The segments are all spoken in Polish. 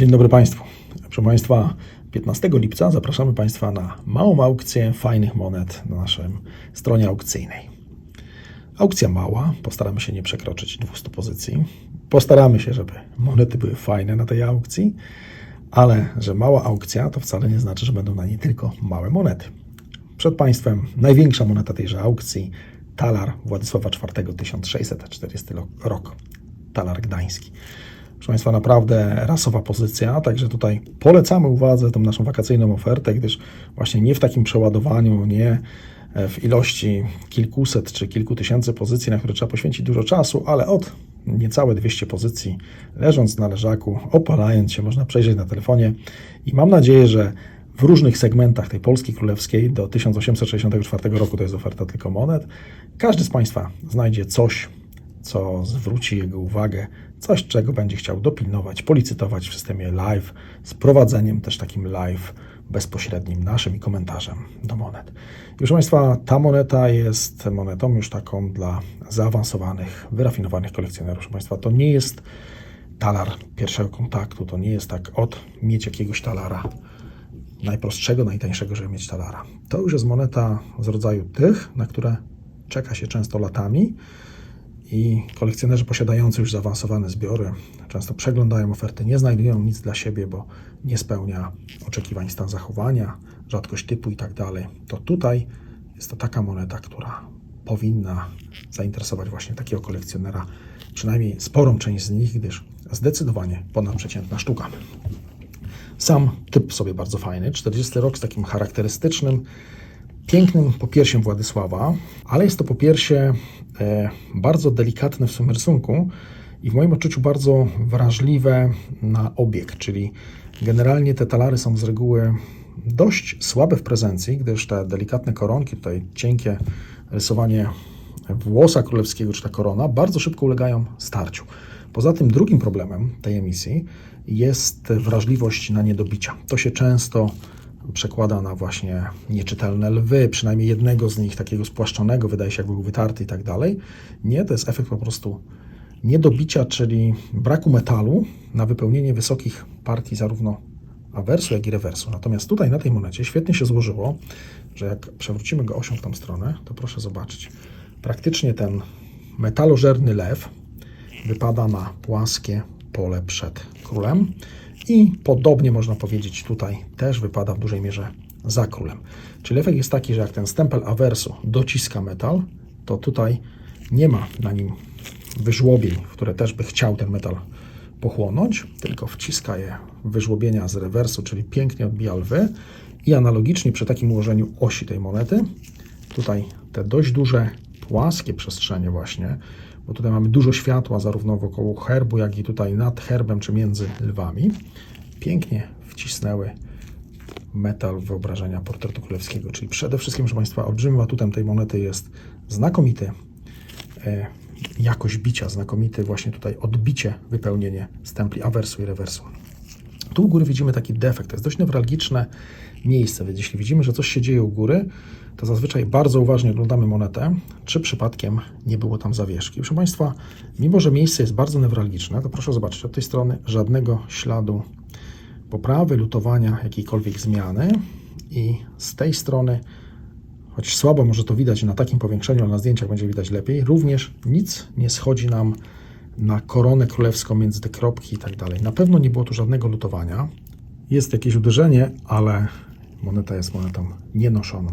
Dzień dobry Państwu. Proszę Państwa, 15 lipca zapraszamy Państwa na małą aukcję fajnych monet na naszej stronie aukcyjnej. Aukcja mała, postaramy się nie przekroczyć 200 pozycji. Postaramy się, żeby monety były fajne na tej aukcji, ale że mała aukcja to wcale nie znaczy, że będą na niej tylko małe monety. Przed Państwem największa moneta tejże aukcji, talar Władysława IV 1640 rok, talar gdański. Proszę Państwa, naprawdę rasowa pozycja, także tutaj polecamy uwadze tą naszą wakacyjną ofertę, gdyż właśnie nie w takim przeładowaniu, nie w ilości kilkuset czy kilku tysięcy pozycji, na które trzeba poświęcić dużo czasu, ale od niecałe 200 pozycji, leżąc na leżaku, opalając się, można przejrzeć na telefonie. I mam nadzieję, że w różnych segmentach tej Polski Królewskiej do 1864 roku, to jest oferta tylko monet, każdy z Państwa znajdzie coś, co zwróci jego uwagę, coś, czego będzie chciał dopilnować, policytować w systemie live, z prowadzeniem też takim live bezpośrednim naszym i komentarzem do monet. Proszę Państwa, ta moneta jest monetą już taką dla zaawansowanych, wyrafinowanych kolekcjonerów. Proszę Państwa, to nie jest talar pierwszego kontaktu, to nie jest tak od mieć jakiegoś talara najprostszego, najtańszego, żeby mieć talara. To już jest moneta z rodzaju tych, na które czeka się często latami i kolekcjonerzy posiadający już zaawansowane zbiory często przeglądają oferty, nie znajdują nic dla siebie, bo nie spełnia oczekiwań stan zachowania, rzadkość typu i tak. To tutaj jest to taka moneta, która powinna zainteresować właśnie takiego kolekcjonera, przynajmniej sporą część z nich, gdyż zdecydowanie ponadprzeciętna sztuka. Sam typ sobie bardzo fajny, 40 rok z takim charakterystycznym, pięknym popiersiem Władysława, ale jest to popiersie bardzo delikatne w swym rysunku i w moim odczuciu bardzo wrażliwe na obieg, czyli generalnie te talary są z reguły dość słabe w prezencji, gdyż te delikatne koronki, tutaj cienkie rysowanie włosa królewskiego czy ta korona bardzo szybko ulegają starciu. Poza tym drugim problemem tej emisji jest wrażliwość na niedobicia. To się często przekłada na właśnie nieczytelne lwy, przynajmniej jednego z nich, takiego spłaszczonego, wydaje się jakby był wytarty i tak dalej. Nie, to jest efekt po prostu niedobicia, czyli braku metalu na wypełnienie wysokich partii zarówno awersu, jak i rewersu. Natomiast tutaj na tej monecie świetnie się złożyło, że jak przewrócimy go osią w tą stronę, to proszę zobaczyć, praktycznie ten metalożerny lew wypada na płaskie pole przed królem i podobnie można powiedzieć tutaj też wypada w dużej mierze za królem. Czyli efekt jest taki, że jak ten stempel awersu dociska metal, to tutaj nie ma na nim wyżłobień, które też by chciał ten metal pochłonąć, tylko wciska je wyżłobienia z rewersu, czyli pięknie odbija lwy i analogicznie przy takim ułożeniu osi tej monety, tutaj te dość duże płaskie przestrzenie właśnie, bo tutaj mamy dużo światła zarówno wokół herbu, jak i tutaj nad herbem czy między lwami, pięknie wcisnęły metal wyobrażenia portretu królewskiego. Czyli przede wszystkim, proszę Państwa, olbrzymim atutem tej monety jest znakomity e, jakość bicia, znakomity właśnie tutaj odbicie, wypełnienie stempli awersu i rewersu. Tu u góry widzimy taki defekt, to jest dość newralgiczne miejsce, więc jeśli widzimy, że coś się dzieje u góry, to zazwyczaj bardzo uważnie oglądamy monetę, czy przypadkiem nie było tam zawieszki. Proszę Państwa, mimo że miejsce jest bardzo newralgiczne, to proszę zobaczyć, od tej strony żadnego śladu poprawy, lutowania, jakiejkolwiek zmiany i z tej strony, choć słabo może to widać na takim powiększeniu, ale na zdjęciach będzie widać lepiej, również nic nie schodzi nam na koronę królewską między te kropki i tak dalej. Na pewno nie było tu żadnego lutowania. Jest jakieś uderzenie, ale moneta jest monetą nienoszoną.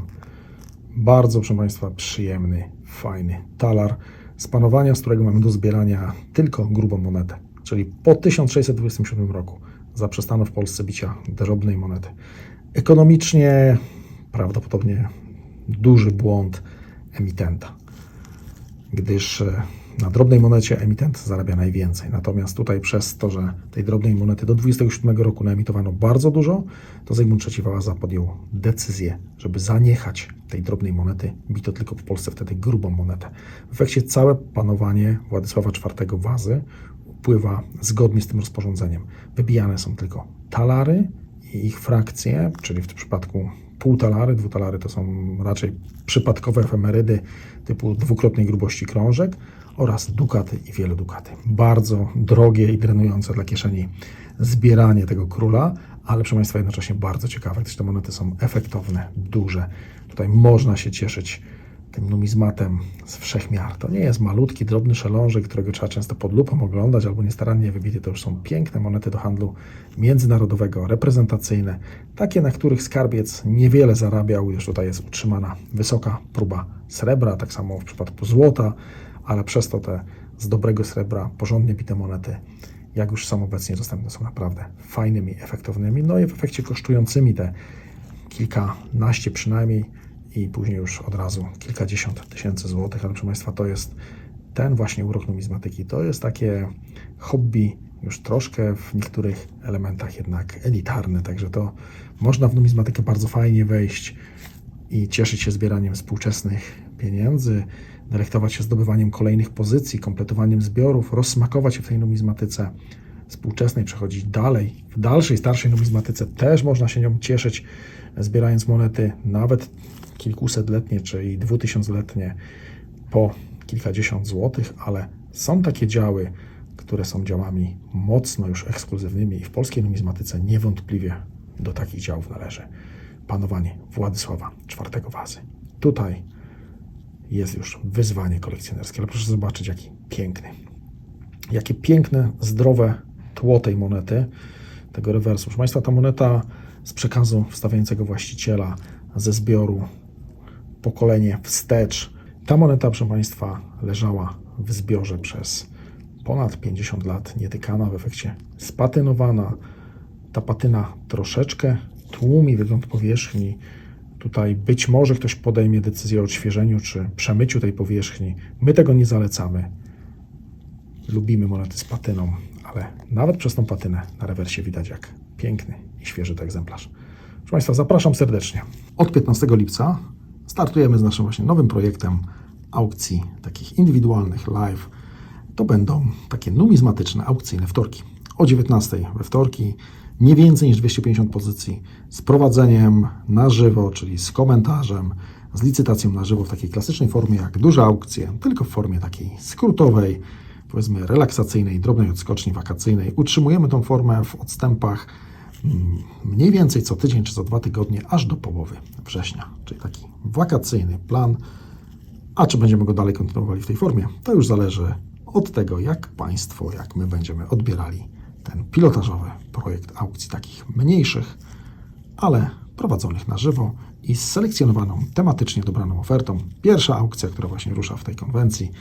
Bardzo, proszę Państwa, przyjemny, fajny talar z panowania, z którego mamy do zbierania tylko grubą monetę, czyli po 1627 roku zaprzestano w Polsce bicia drobnej monety. Ekonomicznie prawdopodobnie duży błąd emitenta, gdyż e, na drobnej monecie emitent zarabia najwięcej. Natomiast tutaj przez to, że tej drobnej monety do 27 roku naemitowano bardzo dużo, to Zygmunt III Wałęsa podjął decyzję, żeby zaniechać tej drobnej monety. Bito tylko w Polsce wtedy grubą monetę. W efekcie całe panowanie Władysława IV Wazy upływa zgodnie z tym rozporządzeniem. Wybijane są tylko talary i ich frakcje, czyli w tym przypadku półtalary, dwutalary to są raczej przypadkowe efemerydy typu dwukrotnej grubości krążek oraz dukaty i wielodukaty. Bardzo drogie i drenujące dla kieszeni zbieranie tego króla, ale proszę Państwa jednocześnie bardzo ciekawe, gdyż te monety są efektowne, duże. Tutaj można się cieszyć tym numizmatem z wszechmiar. To nie jest malutki, drobny szelążek, którego trzeba często pod lupą oglądać albo niestarannie wybity. To już są piękne monety do handlu międzynarodowego, reprezentacyjne, takie, na których skarbiec niewiele zarabiał, już tutaj jest utrzymana wysoka próba srebra, tak samo w przypadku złota, ale przez to te z dobrego srebra, porządnie bite monety, jak już są obecnie dostępne, są naprawdę fajnymi, efektownymi, no i w efekcie kosztującymi te kilkanaście przynajmniej i później już od razu kilkadziesiąt tysięcy złotych, ale proszę Państwa, to jest ten właśnie urok numizmatyki. To jest takie hobby już troszkę w niektórych elementach jednak elitarne, także to można w numizmatykę bardzo fajnie wejść i cieszyć się zbieraniem współczesnych pieniędzy, delektować się zdobywaniem kolejnych pozycji, kompletowaniem zbiorów, rozsmakować się w tej numizmatyce współczesnej, przechodzić dalej. W dalszej, starszej numizmatyce też można się nią cieszyć, zbierając monety nawet kilkusetletnie czy i dwutysiącletnie po kilkadziesiąt złotych, ale są takie działy, które są działami mocno już ekskluzywnymi i w polskiej numizmatyce niewątpliwie do takich działów należy panowanie Władysława IV Wazy. Tutaj jest już wyzwanie kolekcjonerskie, ale proszę zobaczyć, jaki piękny. Jakie piękne, zdrowe tło tej monety, tego rewersu. Proszę Państwa, ta moneta z przekazu wstawiającego właściciela ze zbioru pokolenie wstecz. Ta moneta, proszę Państwa, leżała w zbiorze przez ponad 50 lat, nietykana, w efekcie spatynowana. Ta patyna troszeczkę tłumi wygląd powierzchni. Tutaj być może ktoś podejmie decyzję o odświeżeniu czy przemyciu tej powierzchni. My tego nie zalecamy. Lubimy monety z patyną, ale nawet przez tą patynę na rewersie widać jak piękny i świeży to egzemplarz. Proszę Państwa, zapraszam serdecznie. Od 15 lipca startujemy z naszym właśnie nowym projektem aukcji takich indywidualnych live. To będą takie numizmatyczne aukcyjne wtorki. O 19 we wtorki nie więcej niż 250 pozycji z prowadzeniem na żywo, czyli z komentarzem, z licytacją na żywo w takiej klasycznej formie jak duże aukcje, tylko w formie takiej skrótowej, powiedzmy relaksacyjnej, drobnej odskoczni wakacyjnej. Utrzymujemy tą formę w odstępach mm, mniej więcej co tydzień czy co dwa tygodnie, aż do połowy września, czyli taki wakacyjny plan. A czy będziemy go dalej kontynuowali w tej formie, to już zależy od tego, jak Państwo, jak my będziemy odbierali ten pilotażowy projekt aukcji takich mniejszych, ale prowadzonych na żywo i z selekcjonowaną, tematycznie dobraną ofertą. Pierwsza aukcja, która właśnie rusza w tej konwencji,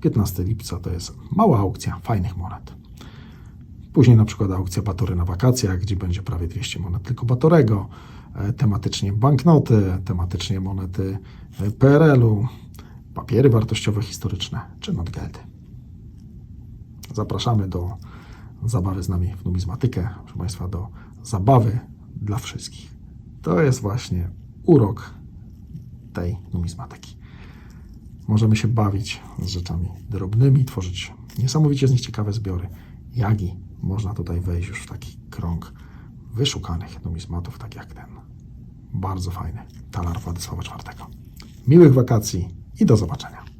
15 lipca, to jest mała aukcja fajnych monet. Później na przykład aukcja Batory na wakacjach, gdzie będzie prawie 200 monet tylko Batorego, tematycznie banknoty, tematycznie monety e, PRL-u, papiery wartościowe historyczne czy notgeldy. Zapraszamy do zabawy z nami w numizmatykę, proszę Państwa, do zabawy dla wszystkich. To jest właśnie urok tej numizmatyki. Możemy się bawić z rzeczami drobnymi, tworzyć niesamowicie z nich ciekawe zbiory. Jak i można tutaj wejść już w taki krąg wyszukanych numizmatów, tak jak ten bardzo fajny talar Władysława IV. Miłych wakacji i do zobaczenia.